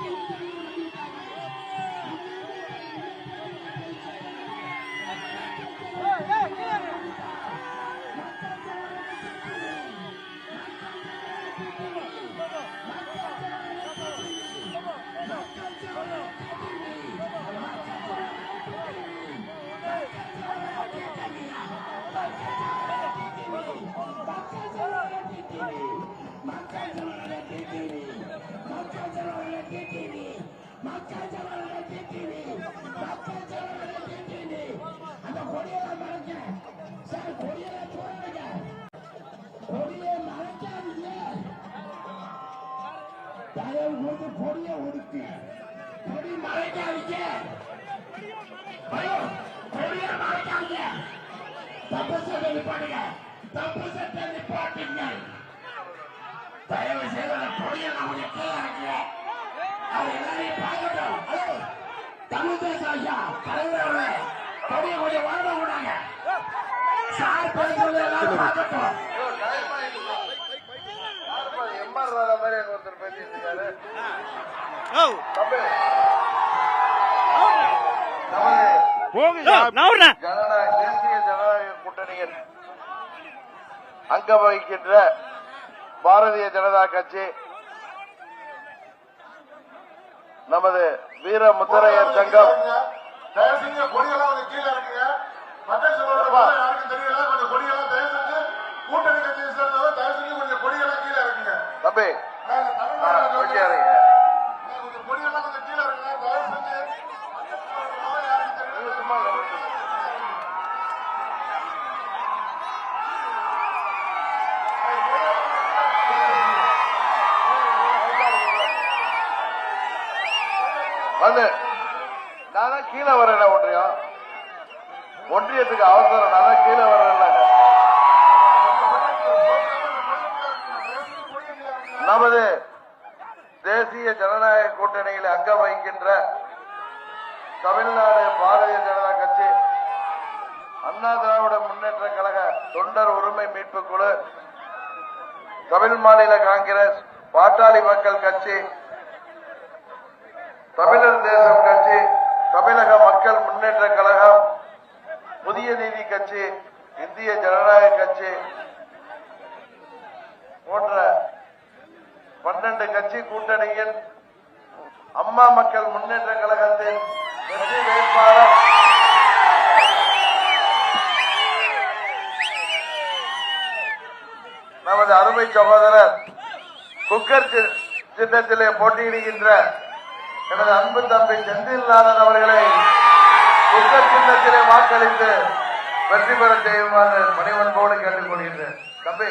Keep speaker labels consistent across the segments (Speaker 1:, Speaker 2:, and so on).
Speaker 1: அந்த கொண்டு கொடிய ஒடுக்கு கொடி மறைக்காதீங்க. கொடிய கொடியை மறைக்காதீங்க. தப்பு சட்டை நிப்பாட்டுங்க. தப்பு சட்டை நிப்பாட்டுங்க. தயவு செய்து அந்த கொடியெல்லாம் கொஞ்சம் கீழே இறக்குங்க அது எல்லாரையும் பார்க்கட்டும். ஹலோ. தமிழ் தேச ஐயா தலைவர் அவர்களே கொடிய கொஞ்சம் வாங்க விடாங்க சார் பேசுறது எல்லாரும் பார்க்கட்டும்.
Speaker 2: ஒருத்தர் பேசிட்டு இருக்காரு தேசிய ஜனநாயக அங்கம் வகிக்கின்ற பாரதிய ஜனதா கட்சி நமது வீர முத்தரையர் சங்கம்
Speaker 3: தயவு செஞ்சு கொடியெல்லாம் கொஞ்சம் கீழே இருக்குங்க மக்கள் சொல்றது பார்த்தா யாருக்கும் தெரியல கொஞ்சம் கொடியெல்லாம் தயவு செஞ்சு கூட்டணி கட்சியை சேர்ந்தவங்க தயவு செஞ்சு கொஞ்சம் கொடியெல்லாம் கீழே இருக்குங்க
Speaker 2: தம்பி வந்து நான் தான் கீழே வரல ஒன்றியம் ஒன்றியத்துக்கு அவசரம் நான் தான் கீழே வரல நமது தேசிய ஜனநாயக கூட்டணியில் அங்கம் வகிக்கின்ற தமிழ்நாடு பாரதிய ஜனதா கட்சி அண்ணா திராவிட முன்னேற்ற கழக தொண்டர் உரிமை மீட்பு குழு தமிழ் மாநில காங்கிரஸ் பாட்டாளி மக்கள் கட்சி தமிழர் தேசம் கட்சி தமிழக மக்கள் முன்னேற்ற கழகம் புதிய நீதி கட்சி இந்திய ஜனநாயக கட்சி போன்ற பன்னெண்டு கட்சி கூட்டணியின் அம்மா மக்கள் முன்னேற்ற கழகத்தின் வெற்றி வேட்பாளர். நமது அருமை சகோதரர் குக்கர் சி- சின்னத்திலே போட்டியிடுகின்ற எனது அன்பு தம்பி செந்தில்நாதன் அவர்களை குக்கர் சின்னத்திலே வாக்களித்து வெற்றி பெற செய்யுமாறு பணிவன்போடு கேட்டுக்கொள்கின்றேன். தம்பி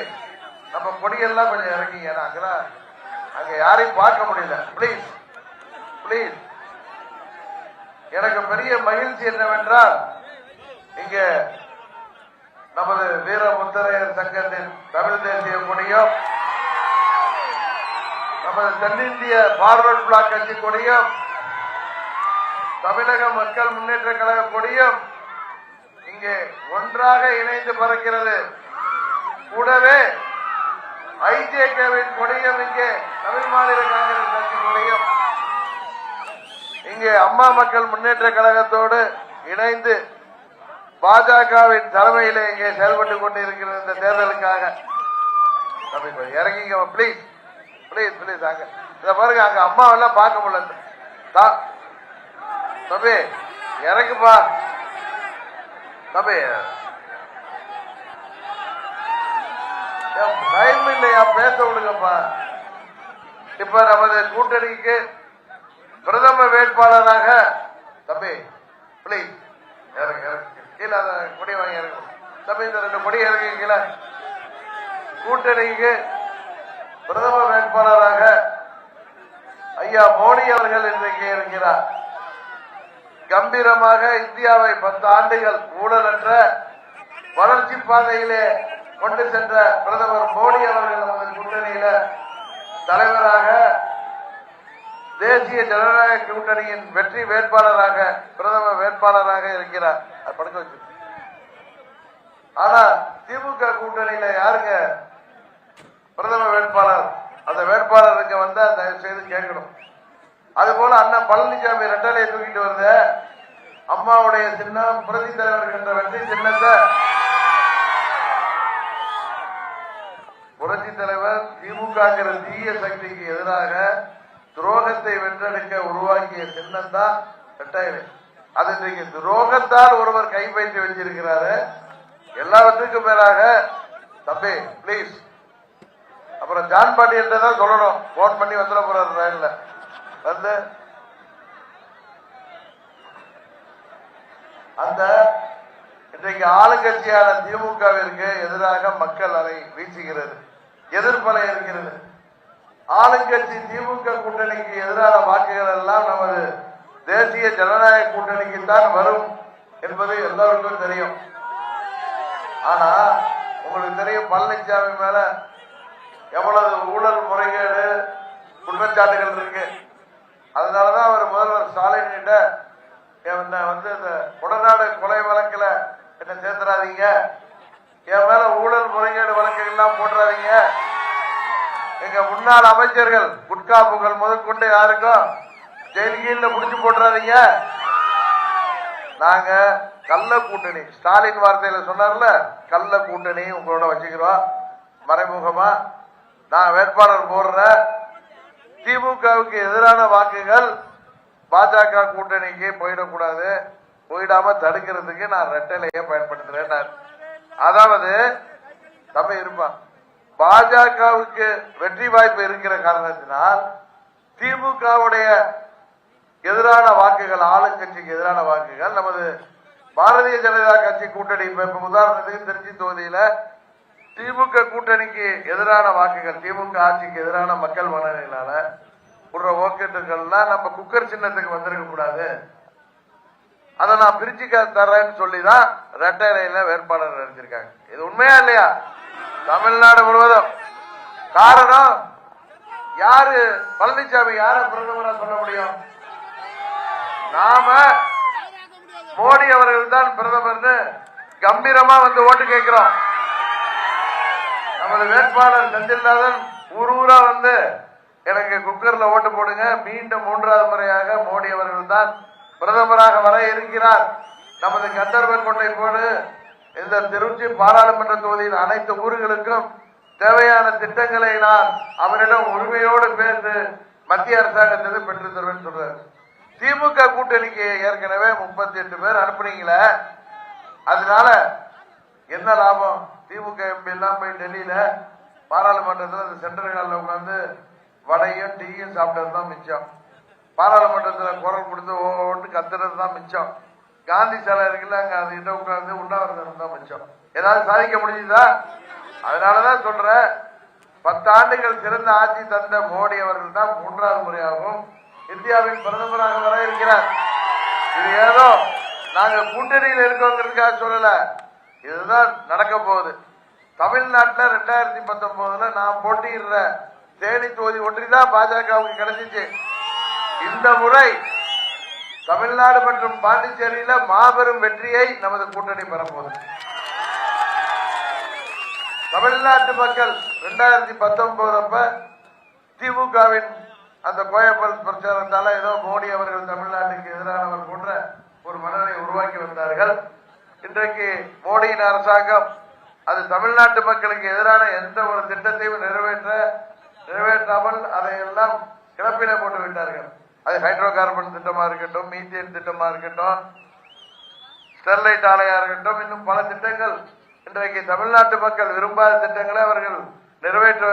Speaker 2: நம்ம கொடியெல்லாம் கொஞ்சம் இறங்கிங்க ஏன்னா அங்கெல்லாம் அங்க யாரையும் பார்க்க முடியல. ப்ளீஸ் ப்ளீஸ் எனக்கு பெரிய மகிழ்ச்சி என்னவென்றால் இங்க நமது வீர முத்தரையர் சங்கத்தின் தமிழ் தேசிய கொடியும் நமது தென்னிந்திய பார்வர்ட் பிளாக் கட்சி கொடியும் தமிழக மக்கள் முன்னேற்ற கழக கொடியும் இங்கே ஒன்றாக இணைந்து பறக்கிறது. கூடவே ஐஜேகேவின் கொடியும் இங்கே தமிழ் மாநில காங்கிரஸ் கட்சியினுடையும் இங்கே அம்மா மக்கள் முன்னேற்ற கழகத்தோடு இணைந்து பாஜகவின் தலைமையிலே இங்கே செயல்பட்டு கொண்டிருக்கிற இந்த தேர்தலுக்காக இறங்கிங்க ப்ளீஸ் ப்ளீஸ் ப்ளீஸ் அங்க. இதை பாருங்க அங்க அம்மாவெல்லாம் பார்க்க முடியல. தம்பி இறங்குப்பா. தம்பி. டைம் இல்லையா பேச விடுங்கப்பா. இப்ப நமது கூட்டணிக்கு பிரதம வேட்பாளராக தம்பி ப்ளீஸ் இறங்க கீழே அந்த கொடி வாங்கி இறங்க. தம்பி இந்த ரெண்டு கொடி இறங்க கீழே. கூட்டணிக்கு பிரதம வேட்பாளராக ஐயா மோடி அவர்கள் இன்றைக்கு இருக்கிறார். கம்பீரமாக இந்தியாவை பத்து ஆண்டுகள் ஊழலற்ற வளர்ச்சி பாதையிலே கொண்டு சென்ற பிரதமர் மோடி அவர்கள் நமது கூட்டணியில தலைவராக தேசிய ஜனநாயக கூட்டணியின் வெற்றி வேட்பாளராக பிரதம வேட்பாளராக இருக்கிறார். படுக்க வச்சு ஆனா திமுக கூட்டணியில யாருங்க பிரதம வேட்பாளர்? அந்த வேட்பாளருக்கு வந்தா தயவு செய்து கேட்கணும். அது போல அண்ணன் பழனிசாமி ரெட்டலையை தூக்கிட்டு வந்த அம்மாவுடைய சின்னம் பிரதி தலைவர் என்ற வெற்றி சின்னத்தை புரட்சி தலைவர் திமுகங்கிற தீய சக்திக்கு எதிராக துரோகத்தை வென்றெடுக்க உருவாக்கிய சின்னம் தான் ரெட்டையலை அது இன்றைக்கு துரோகத்தால் ஒருவர் கைப்பற்றி வச்சிருக்கிறாரு. எல்லாவற்றுக்கும் மேலாக தம்பி ப்ளீஸ் அப்புறம் ஜான் பாண்டியன் தான் சொல்லணும். போன் பண்ணி வந்துட போறாரு ரயில்ல. வந்து அந்த இன்றைக்கு ஆளுங்கட்சியான திமுகவிற்கு எதிராக மக்கள் அதை வீசுகிறது. எதிர்ப்பலை இருக்கிறது. ஆளுங்கட்சி திமுக கூட்டணிக்கு எதிரான வாக்குகள் எல்லாம் நமது தேசிய ஜனநாயக கூட்டணிக்கு தான் வரும் என்பது எல்லோருக்கும் தெரியும். ஆனா உங்களுக்கு தெரியும் பழனிசாமி மேல எவ்வளவு ஊழல் முறைகேடு குற்றச்சாட்டுகள் இருக்கு. அதனாலதான் அவர் முதல்வர் ஸ்டாலின் கிட்ட வந்து இந்த கொடநாடு கொலை வழக்குல என்ன சேர்த்துறாதீங்க என் மேல ஊழல் முறைகேடு வழக்குகள் எல்லாம் போட்டுறாதீங்க எங்க முன்னாள் அமைச்சர்கள் குட்கா புகழ் முதற்கொண்டு யாருக்கும் ஜெயில் கீழ புடிச்சு போட்டுறாதீங்க. நாங்க கள்ள கூட்டணி ஸ்டாலின் வார்த்தையில சொன்னார்ல கள்ள கூட்டணி உங்களோட வச்சுக்கிறோம். மறைமுகமா நான் வேட்பாளர் போடுறேன். திமுகவுக்கு எதிரான வாக்குகள் பாஜக கூட்டணிக்கு போயிடக்கூடாது. போயிடாம தடுக்கிறதுக்கு நான் ரெட்டலையை பயன்படுத்துறேன் அதாவது தம்பி இருப்பான் பாஜகவுக்கு வெற்றி வாய்ப்பு இருக்கிற காரணத்தினால் திமுகவுடைய எதிரான வாக்குகள் ஆளுங்கட்சிக்கு எதிரான வாக்குகள் நமது பாரதிய ஜனதா கட்சி கூட்டணி இப்ப உதாரணத்துக்கு திருச்சி தொகுதியில திமுக கூட்டணிக்கு எதிரான வாக்குகள் திமுக ஆட்சிக்கு எதிரான மக்கள் மனநிலையினால விடுற ஓக்கெட்டுகள்லாம் நம்ம குக்கர் சின்னத்துக்கு வந்திருக்க கூடாது. அதை நான் பிரிச்சு தர்றேன்னு சொல்லி தான் ரெட்டையில வேட்பாளர் நினைச்சிருக்காங்க இது உண்மையா இல்லையா? தமிழ்நாடு முழுவதும். காரணம் யாரு? பழனிசாமி யார பிரதமரா சொல்ல முடியும்? நாம மோடி அவர்கள் தான் பிரதமர்னு கம்பீரமா வந்து ஓட்டு கேட்கிறோம். நமது வேட்பாளர் செந்தில்நாதன் ஊர் ஊரா வந்து எனக்கு குக்கர்ல ஓட்டு போடுங்க. மீண்டும் மூன்றாவது முறையாக மோடி அவர்கள் தான் பிரதமராக வர இருக்கிறார். நமது கந்தர்வன் கொண்டை போடு. இந்த திருச்சி பாராளுமன்ற தொகுதியில் அனைத்து ஊர்களுக்கும் தேவையான திட்டங்களை நான் அவரிடம் உரிமையோடு பேசு மத்திய அரசாங்கத்திலிருந்து பெற்று தருவேன் சொல்றாரு. திமுக கூட்டணிக்கு ஏற்கனவே முப்பத்தி எட்டு பேர் அனுப்புனீங்களே அதனால என்ன லாபம்? திமுக எம்பி எல்லாம் போய் டெல்லியில பாராளுமன்றத்தில் அந்த சென்ட்ரல் ஹாலில் உட்காந்து வடையும் டீயும் சாப்பிட்டது தான் மிச்சம். பாராளுமன்றத்தில் குரல் கொடுத்து ஓட்டு கத்துறது தான் மிச்சம். காந்தி சாலை இருக்குல்ல அங்க அது கிட்ட உட்காந்து உண்ணாவிரதம் தான் மிச்சம். ஏதாவது சாதிக்க முடிஞ்சுதா? அதனாலதான் சொல்றேன் பத்தாண்டுகள் சிறந்த ஆட்சி தந்த மோடி அவர்கள் தான் மூன்றாவது முறையாகவும் இந்தியாவின் பிரதமராக வர இருக்கிறார். இது ஏதோ நாங்க கூட்டணியில் இருக்கோங்கிறதுக்காக சொல்லல. இதுதான் நடக்க போகுது. தமிழ்நாட்டில் ரெண்டாயிரத்தி பத்தொன்பதுல நான் போட்டியிடுற தேனி தொகுதி ஒன்றி தான் பாஜகவுக்கு கிடைச்சிச்சு. இந்த முறை தமிழ்நாடு மற்றும் பாண்டிச்சேரியில மாபெரும் வெற்றியை நமது கூட்டணி பெறப்போகுது. தமிழ்நாட்டு மக்கள் ரெண்டாயிரத்தி பத்தொன்பது அப்ப திமுகவின் அந்த கோயம்பல் பிரச்சாரத்தால ஏதோ மோடி அவர்கள் தமிழ்நாட்டுக்கு எதிரானவர் போன்ற ஒரு மனநிலை உருவாக்கி வந்தார்கள். இன்றைக்கு மோடியின் அரசாங்கம் அது தமிழ்நாட்டு மக்களுக்கு எதிரான எந்த ஒரு திட்டத்தையும் நிறைவேற்ற நிறைவேற்றாமல் அதையெல்லாம் கிளப்பில போட்டு விட்டார்கள். அது ஹைட்ரோ கார்பன் திட்டமா இருக்கட்டும் மீத்தேன் திட்டமா இருக்கட்டும் ஸ்டெர்லைட் ஆலையா இருக்கட்டும் இன்னும் பல திட்டங்கள். இன்றைக்கு தமிழ்நாட்டு மக்கள் விரும்பாத திட்டங்களை அவர்கள் நிறைவேற்ற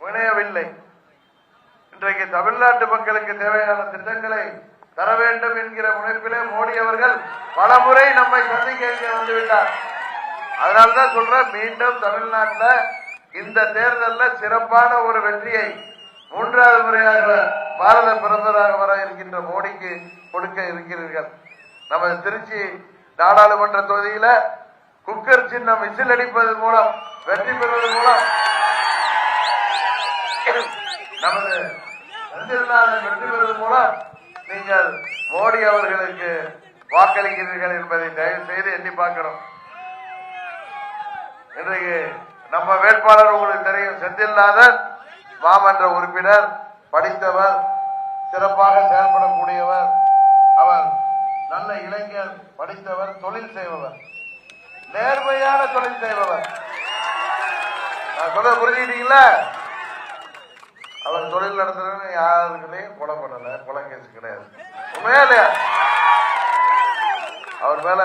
Speaker 2: முனையவில்லை இன்றைக்கு தமிழ்நாட்டு மக்களுக்கு தேவையான திட்டங்களை தர வேண்டும் என்கிற முனைப்பிலே மோடி அவர்கள் பல முறை நம்மை சந்திக்க வந்துவிட்டார். அதனால்தான் சொல்றேன் மீண்டும் தமிழ்நாட்டில் இந்த தேர்தல்ல சிறப்பான ஒரு வெற்றியை மூன்றாவது முறையாக பாரத பிரதமராக வர இருக்கின்ற மோடிக்கு கொடுக்க இருக்கிறீர்கள். நமது திருச்சி நாடாளுமன்ற தொகுதியில குக்கர் சின்னம் விசில் அடிப்பதன் மூலம் வெற்றி பெறுவதன் மூலம் நமது செந்தில்நாதன் வெற்றி பெறுவதன் மூலம் நீங்கள் மோடி அவர்களுக்கு வாக்களிக்கிறீர்கள் என்பதை தயவு செய்து எண்ணி பார்க்கணும். இன்றைக்கு நம்ம வேட்பாளர் உங்களுக்கு தெரியும் செந்தில்நாதன் மாமன்ற உறுப்பினர் படித்தவர் சிறப்பாக செயல்படக்கூடியவர். அவர் நல்ல இளைஞர் படித்தவர் தொழில் செய்பவர். நேர்மையான தொழில் செய்பவர். நான் சொல்ல புரிஞ்சுக்கிட்டீங்களா? அவர் தொழில் நடத்துறதுன்னு யாருக்குள்ளேயும் கொலை பண்ணல கொலை கேஸ் கிடையாது. உண்மையா இல்லையா? அவர் மேல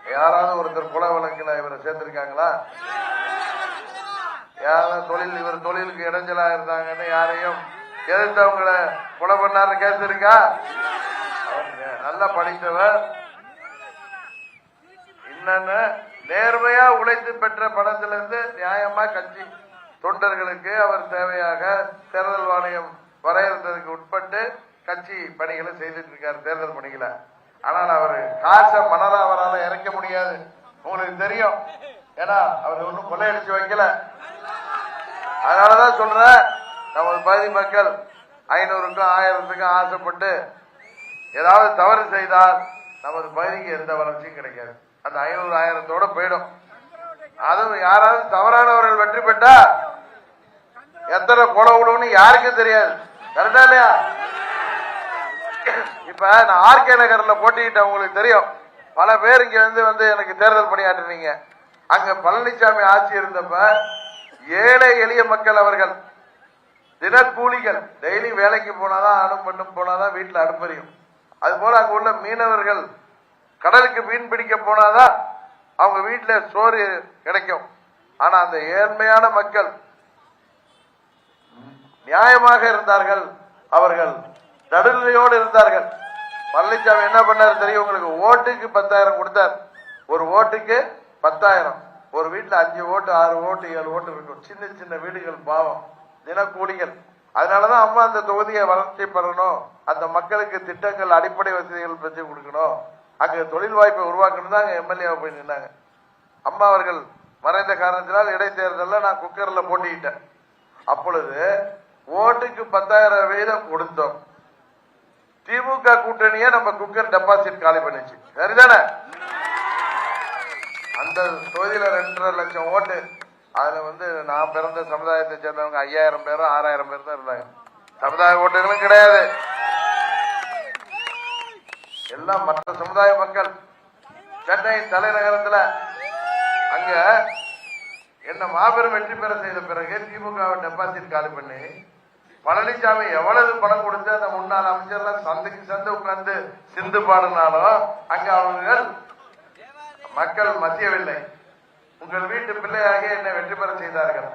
Speaker 2: யாராவது ஒருத்தர் கொலை வழக்கில் இவரை சேர்த்திருக்காங்களா? யாராவது தொழில் இவர் தொழிலுக்கு இடைஞ்சலா இருந்தாங்கன்னு யாரையும் எதிர்த்தவங்கள கொலை பண்ணாரு கேஸ் இருக்கா? நல்லா படித்தவர். என்னன்னு நேர்மையா உழைத்து பெற்ற பணத்திலிருந்து நியாயமா கட்சி தொண்டர்களுக்கு அவர் தேவையாக தேர்தல் ஆணையம் வரையறுத்ததுக்கு உட்பட்டு கட்சி பணிகளை செய்துட்டு இருக்காரு தேர்தல் பணிகளை. ஆனால் அவர் காசை மணரா அவரால் இறக்க முடியாது. உங்களுக்கு தெரியும். ஏன்னா அவர் ஒன்றும் கொள்ளையடிச்சு வைக்கல. அதனாலதான் சொல்றேன். நமது பகுதி மக்கள் ஐநூறுக்கும் ஆயிரத்துக்கும் ஆசைப்பட்டு ஏதாவது தவறு செய்தால் நமது பகுதிக்கு எந்த வளர்ச்சியும் கிடைக்காது. அந்த ஐநூறு ஆயிரத்தோட போயிடும். அதுவும் யாராவது தவறானவர்கள் வெற்றி பெற்றா எத்தனை கொலை விடும்னு யாருக்கும் தெரியாது. கரெக்டா இல்லையா? இப்ப நான் ஆர்கே நகர்ல போட்டிக்கிட்டேன் உங்களுக்கு தெரியும். பல பேர் இங்க வந்து வந்து எனக்கு தேர்தல் பணியாற்றினீங்க. அங்க பழனிசாமி ஆட்சி இருந்தப்ப ஏழை எளிய மக்கள் அவர்கள் தினக்கூலிகள். டெய்லி வேலைக்கு போனாதான் அனும் பண்ணும் போனாதான் வீட்டுல அடுப்பறியும் அது போல அங்க உள்ள மீனவர்கள் கடலுக்கு மீன் பிடிக்க போனாதான் அவங்க வீட்டுல சோறு கிடைக்கும். ஆனா அந்த ஏழ்மையான மக்கள் நியாயமாக இருந்தார்கள். அவர்கள் நடுநிலையோடு இருந்தார்கள். பழனிசாமி என்ன பண்ணாரு தெரியும்? உங்களுக்கு ஓட்டுக்கு பத்தாயிரம் கொடுத்தார். ஒரு ஓட்டுக்கு பத்தாயிரம். ஒரு வீட்டுல அஞ்சு ஓட்டு ஆறு ஓட்டு ஏழு ஓட்டு இருக்கும் சின்ன சின்ன வீடுகள் பாவம். தினக்கூலிகள். அதனாலதான் அம்மா அந்த தொகுதியை வளர்ச்சி பெறணும். அந்த மக்களுக்கு திட்டங்கள் அடிப்படை வசதிகள் பெற்று கொடுக்கணும். அங்க தொழில் வாய்ப்பை உருவாக்கணும் தான் அங்க எம்எல்ஏ போய் நின்னாங்க. அம்மா அவர்கள் மறைந்த காரணத்தினால் இடைத்தேர்தலில் நான் குக்கர்ல போட்டிக்கிட்டேன் அப்பொழுது ஓட்டுக்கு பத்தாயிரம் வீதம் கொடுத்தோம். திமுக கூட்டணியை நம்ம குக்கர் டெபாசிட் காலி பண்ணிச்சு. சரிதானே? அந்த தொகுதியில ரெண்டரை லட்சம் ஓட்டு அதுல வந்து நான் பிறந்த சமுதாயத்தை சேர்ந்தவங்க ஐயாயிரம் பேரும் ஆறாயிரம் பேர் தான் இருந்தாங்க. சமுதாய ஓட்டுகளும் கிடையாது. எல்லாம் மற்ற சமுதாய மக்கள். சென்னை தலைநகரத்துல அங்க என்ன மாபெரும் வெற்றி பெற செய்த பிறகு திமுக டெபாசிட் காலி பண்ணி பழனிசாமி எவ்வளவு பணம் கொடுத்து அந்த முன்னாள் அமைச்சர்லாம் சந்தைக்கு சந்தை உட்கார்ந்து சிந்து பாடினாலும் அங்க அவர்கள் மக்கள் மத்தியவில்லை உங்கள் வீட்டு பிள்ளையாக என்னை வெற்றி பெற செய்தார்கள்.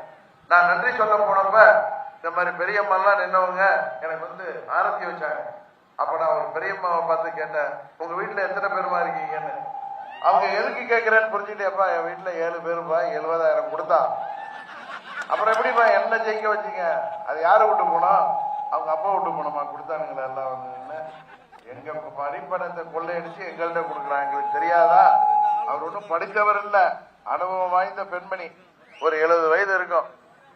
Speaker 2: நான் நன்றி சொல்ல போனப்ப இந்த மாதிரி பெரியம்மாலாம் நின்னவங்க எனக்கு வந்து ஆரத்தி வச்சாங்க. அப்ப நான் ஒரு பெரியம்மாவை பார்த்து கேட்டேன் உங்க வீட்டுல எத்தனை பேருமா இருக்கீங்கன்னு? அவங்க எதுக்கு கேட்கிறேன்னு புரிஞ்சுட்டேப்பா என் வீட்டுல ஏழு பேருப்பா எழுபதாயிரம் கொடுத்தா. அப்புறம் எப்படிப்பா என்ன ஜெயிக்க வச்சீங்க? அது யாரு விட்டு போனோம்? அவங்க அப்பா விட்டு போனோமா? கொடுத்தானுங்களா எல்லாம் வந்து எங்க படிப்பணத்தை கொள்ளையடிச்சு எங்கள்கிட்ட கொடுக்குறாங்க எங்களுக்கு தெரியாதா? அவர் ஒன்றும் படித்தவர் இல்லை. அனுபவம் வாய்ந்த பெண்மணி. ஒரு எழுபது வயது இருக்கும்.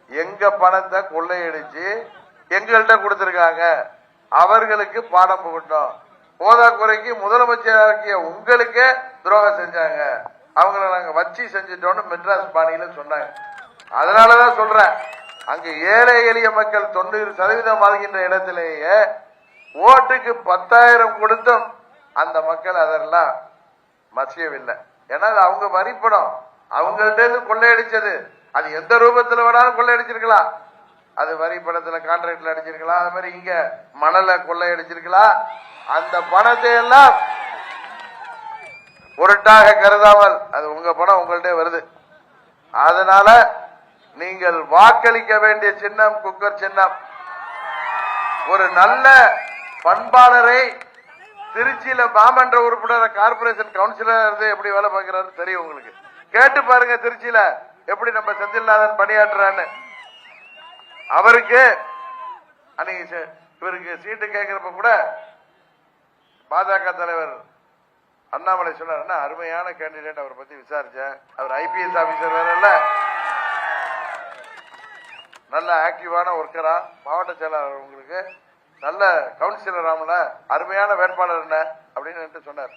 Speaker 2: எங்க பணத்தை கொள்ளையடிச்சு எங்கள்கிட்ட கொடுத்திருக்காங்க? அவர்களுக்கு பாடம் புகட்டும். போதாக்குறைக்கு முதலமைச்சராக்கிய உங்களுக்கே துரோகம் செஞ்சாங்க. அவங்கள நாங்க வச்சு செஞ்சிட்டோம்னு மெட்ராஸ் பாணியில சொன்னாங்க. அதனாலதான் சொல்றேன். அங்க ஏழை எளிய மக்கள் தொண்ணூறு சதவீதம் வாழ்கின்ற இடத்திலேயே ஓட்டுக்கு பத்தாயிரம் கொடுத்தும் அந்த மக்கள் அதெல்லாம் மசியவில்லை. ஏன்னா அது அவங்க வரிப்படம் அவங்கள்ட்ட கொள்ளையடிச்சது. அது எந்த ரூபத்துல வேணாலும் கொள்ளையடிச்சிருக்கலாம். அது வரி பணத்துல கான்ட்ராக்ட்ல அடிச்சிருக்கலாம். அது மாதிரி இங்க மணல கொள்ளையடிச்சிருக்கலாம். அந்த பணத்தை எல்லாம் பொருட்டாக கருதாமல் அது உங்க பணம் உங்கள்கிட்ட வருது. அதனால நீங்கள் வாக்களிக்க வேண்டிய சின்னம் குக்கர் சின்னம். ஒரு நல்ல பண்பாளரை திருச்சியில மாமன்ற உறுப்பினர் கார்பரேஷன் கவுன்சிலர் இருந்து எப்படி வேலை பார்க்கிறாரு தெரியும் உங்களுக்கு. கேட்டு பாருங்க திருச்சியில. எப்படி நம்ம செந்தில்நாதன் பணியாற்றுறான்னு. அவருக்கு அன்னைக்கு இவருக்கு சீட்டு கேட்கிறப்ப கூட பாஜக தலைவர் அண்ணாமலை சொன்னார் அருமையான கேண்டிடேட் அவரை பத்தி விசாரிச்சேன். அவர் ஐபிஎஸ் ஆபீசர் வேற நல்ல ஆக்டிவான ஒர்க்கரா மாவட்ட செயலாளர் உங்களுக்கு. நல்ல கவுன்சிலர் ஆமல அருமையான வேட்பாளர் என்ன? அப்படின்னு என்கிட்ட சொன்னார்.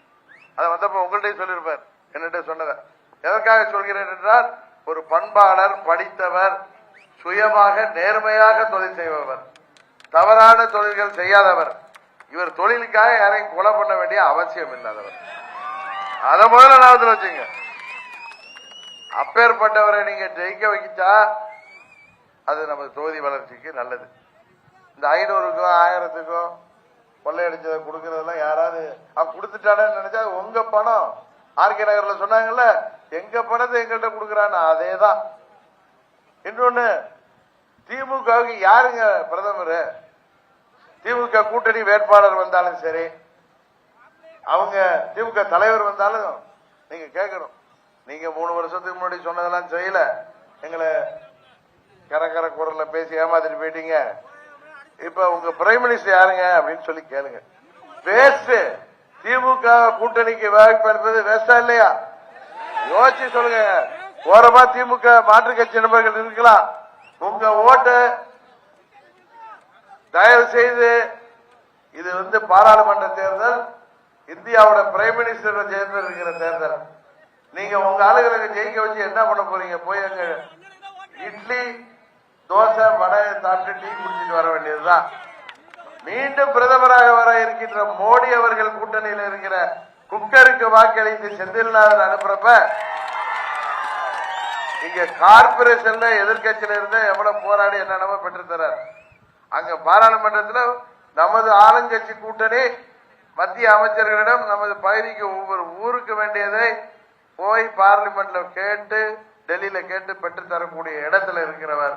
Speaker 2: அதை வந்தப்ப உங்கள்கிட்டயும் சொல்லியிருப்பார். என்னிட்ட சொன்னதை. எதற்காக சொல்கிறேன் என்றால் ஒரு பண்பாளர் படித்தவர் சுயமாக நேர்மையாக தொழில் செய்பவர் தவறான தொழில்கள் செய்யாதவர் இவர் தொழிலுக்காக யாரையும் கொலை பண்ண வேண்டிய அவசியம் இல்லாதவர். அதை முதல்ல லாபத்தில் வச்சுங்க. அப்பேற்பட்டவரை நீங்க ஜெயிக்க வைக்கிச்சா அது நம்ம தொகுதி வளர்ச்சிக்கு நல்லது. இந்த ஐநூறுக்கும் ஆயிரத்துக்கும் கொள்ளையடிச்சதை கொடுக்கறதெல்லாம் யாராவது அவன் கொடுத்துட்டானு நினைச்சா அது உங்க பணம். ஆர்கே நகர்ல சொன்னாங்கல்ல எங்க பணத்தை எங்கள்கிட்ட கொடுக்குறான்னு அதே தான் இன்னொன்னு திமுகவுக்கு யாருங்க பிரதமர்? திமுக கூட்டணி வேட்பாளர் வந்தாலும் சரி அவங்க திமுக தலைவர் வந்தாலும் நீங்க கேட்கணும். நீங்க மூணு வருஷத்துக்கு முன்னாடி சொன்னதெல்லாம் செய்யல. எங்களை கரகர குரல்ல பேசி ஏமாத்திட்டு போயிட்டீங்க. இப்ப உங்க பிரைம் மினிஸ்டர் யாருங்க அப்படின்னு சொல்லி கேளுங்க. வேஸ்ட் திமுக கூட்டணிக்கு வாய்ப்பு அளிப்பது வேஸ்டா இல்லையா? யோசிச்சு சொல்லுங்க. ஓரமா திமுக மாற்று கட்சி நண்பர்கள் இருக்கலாம். உங்க ஓட்டு தயவு செய்து இது வந்து பாராளுமன்ற தேர்தல் இந்தியாவோட பிரைம் மினிஸ்டர் தேர்தல் இருக்கிற தேர்தல். நீங்க உங்க ஆளுகளுக்கு ஜெயிக்க வச்சு என்ன பண்ண போறீங்க? போய் அங்க இட்லி தோசை வடை சாப்பிட்டு டீ குடிச்சிட்டு வர வேண்டியதுதான். மீண்டும் பிரதமராக வர இருக்கின்ற மோடி அவர்கள் கூட்டணியில் இருக்கிற குக்கருக்கு வாக்களித்து செந்தில்நாதன் அனுப்புறப்ப இங்க கார்பரேஷன்ல எதிர்கட்சியில இருந்து எவ்வளவு போராடி என்னென்னமோ பெற்று தர்றார். அங்க பாராளுமன்றத்துல நமது ஆளுங்கட்சி கூட்டணி மத்திய அமைச்சர்களிடம் நமது பகுதிக்கு ஒவ்வொரு ஊருக்கு வேண்டியதை போய் பார்லிமெண்ட்ல கேட்டு டெல்லியில கேட்டு பெற்று தரக்கூடிய இடத்துல இருக்கிறவர்.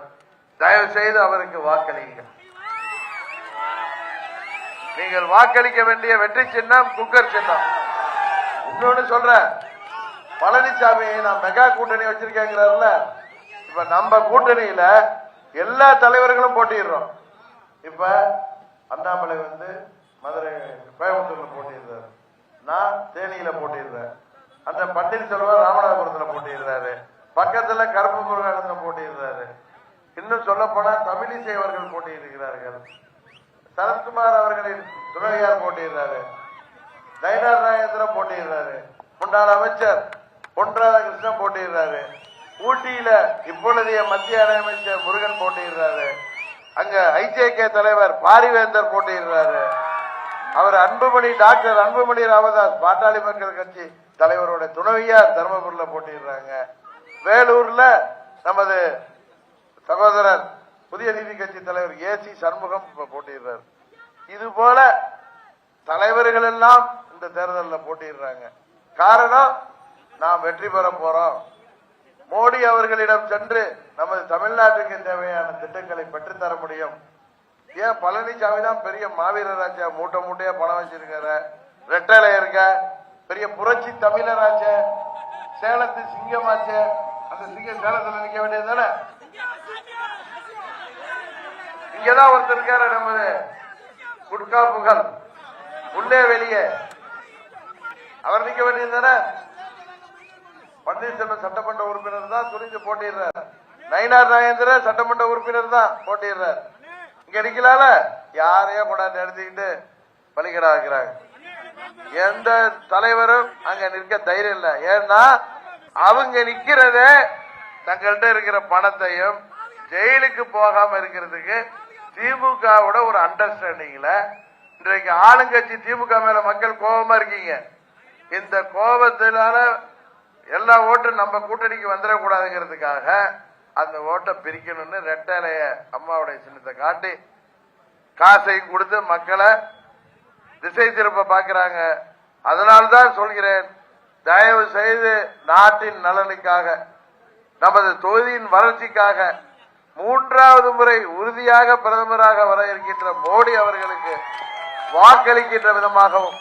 Speaker 2: தயவு செய்து அவருக்கு வாக்களிங்க நீங்கள் வாக்களிக்க வேண்டிய வெற்றி சின்னம் குக்கர் சின்னம். இன்னொன்னு சொல்றேன் பழனிசாமி நான் மெகா கூட்டணி வச்சிருக்கேங்கிறாருல இப்ப நம்ம கூட்டணியில எல்லா தலைவர்களும் போட்டிடுறோம் இப்ப அண்ணாமலை வந்து மதுரை கோயம்புத்தூர்ல போட்டிடுறாரு நான் தேனியில போட்டியிருந்தேன் அந்த பன்னீர்செல்வம் ராமநாதபுரத்துல போட்டியிருந்தாரு பக்கத்துல கருப்பு முருகானந்தம் போட்டிடுறாரு இன்னும் சொல்ல போனா தமிழிசை அவர்கள் போட்டியிருக்கிறார்கள் சரத்குமார் அவர்களின் துணையார் போட்டியிருந்தாரு நயினார் நாகேந்திரன் போட்டியிடுறாரு. முன்னாள் அமைச்சர் பொன் ராதாகிருஷ்ணன் போட்டியிடுறாரு. ஊட்டியில இப்பொழுதைய மத்திய அமைச்சர் முருகன் போட்டியிடுறாரு. அங்க ஐஜேகே தலைவர் பாரிவேந்தர் போட்டியிடுறாரு. அவர் அன்புமணி டாக்டர் அன்புமணி ராமதாஸ் பாட்டாளி மக்கள் கட்சி தலைவரோட துணைவியார் தர்மபுரியில போட்டியிடுறாங்க. வேலூர்ல நமது சகோதரர் புதிய நீதி கட்சி தலைவர் ஏசி சண்முகம் இப்ப இது போல தலைவர்கள் எல்லாம் இந்த தேர்தலில் போட்டிடுறாங்க காரணம் நாம் வெற்றி பெற போறோம். மோடி அவர்களிடம் சென்று நமது தமிழ்நாட்டுக்கு தேவையான திட்டங்களை பெற்றுத்தர முடியும். ஏன் பழனிசாமி தான் பெரிய மாவீரராஜா மூட்டை மூட்டையா பணம் வச்சிருக்கிற ரெட்டலை இருக்க பெரிய புரட்சி தமிழராஜ சேலத்து சிங்கமாச்ச அந்த சிங்கம் சேலத்துல நிக்க வேண்டியது தானே? இங்கதான் ஒருத்தர் இருக்காரு நமது குட்கா புகழ். உள்ளே வெளியே. அவர் நிக்க வேண்டியது தானே பன்னீர்செல்வம் சட்டமன்ற உறுப்பினர் தான் துணிந்து போட்டிடுறார். நயினார் நாயந்திர சட்டமன்ற உறுப்பினர் தான் போட்டிடுறார். இங்க நிக்கலால யாரையும் கொண்டாந்து நடத்திக்கிட்டு பலிகடா வைக்கிறாங்க. எந்த தலைவரும் அங்க நிற்க தைரியம் இல்லை. ஏன்னா அவங்க நிக்கிறதே தங்கள்கிட்ட இருக்கிற பணத்தையும் ஜெயிலுக்கு போகாம இருக்கிறதுக்கு திமுகவோட ஒரு அண்டர்ஸ்டாண்டிங்ல இன்றைக்கு ஆளுங்கட்சி திமுக மேல மக்கள் கோபமா இருக்கீங்க. இந்த கோபத்தினால எல்லா ஓட்டும் நம்ம கூட்டணிக்கு வந்துடக்கூடாதுங்கிறதுக்காக அந்த ஓட்டை பிரிக்கணும்னு ரெட்டலைய அம்மாவுடைய சின்னத்தை காட்டி காசை கொடுத்து மக்களை திசை திருப்ப பாக்குறாங்க. அதனால்தான் சொல்கிறேன் தயவு செய்து நாட்டின் நலனுக்காக நமது தொகுதியின் வளர்ச்சிக்காக மூன்றாவது முறை உறுதியாக பிரதமராக வர இருக்கின்ற மோடி அவர்களுக்கு வாக்களிக்கின்ற விதமாகவும்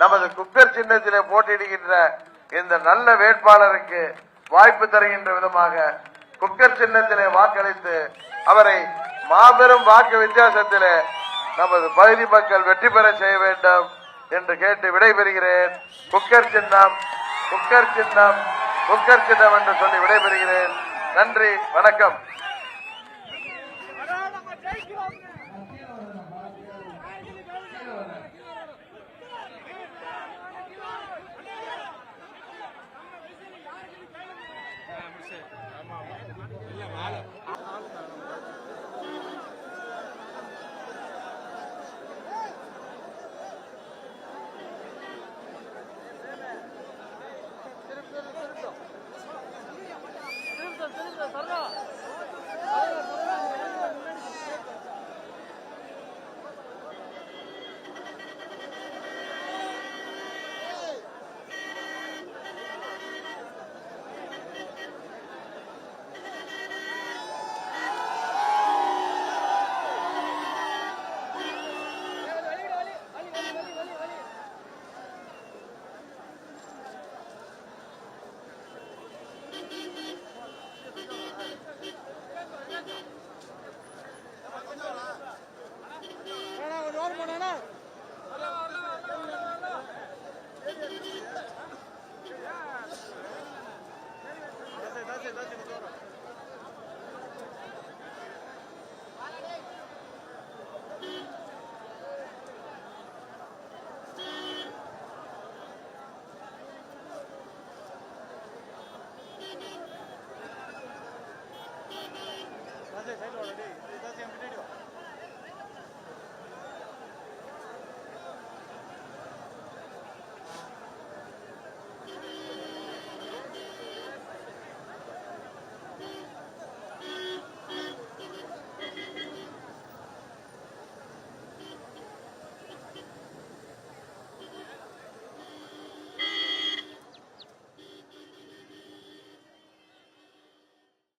Speaker 2: நமது குக்கர் சின்னத்திலே போட்டியிடுகின்ற இந்த நல்ல வேட்பாளருக்கு வாய்ப்பு தருகின்ற விதமாக குக்கர் சின்னத்திலே வாக்களித்து அவரை மாபெரும் வாக்கு வித்தியாசத்திலே நமது பகுதி மக்கள் வெற்றி பெற செய்ய வேண்டும் என்று கேட்டு விடைபெறுகிறேன். குக்கர் சின்னம் குக்கர் சின்னம் குக்கர் சின்னம் என்று சொல்லி விடைபெறுகிறேன். நன்றி வணக்கம்.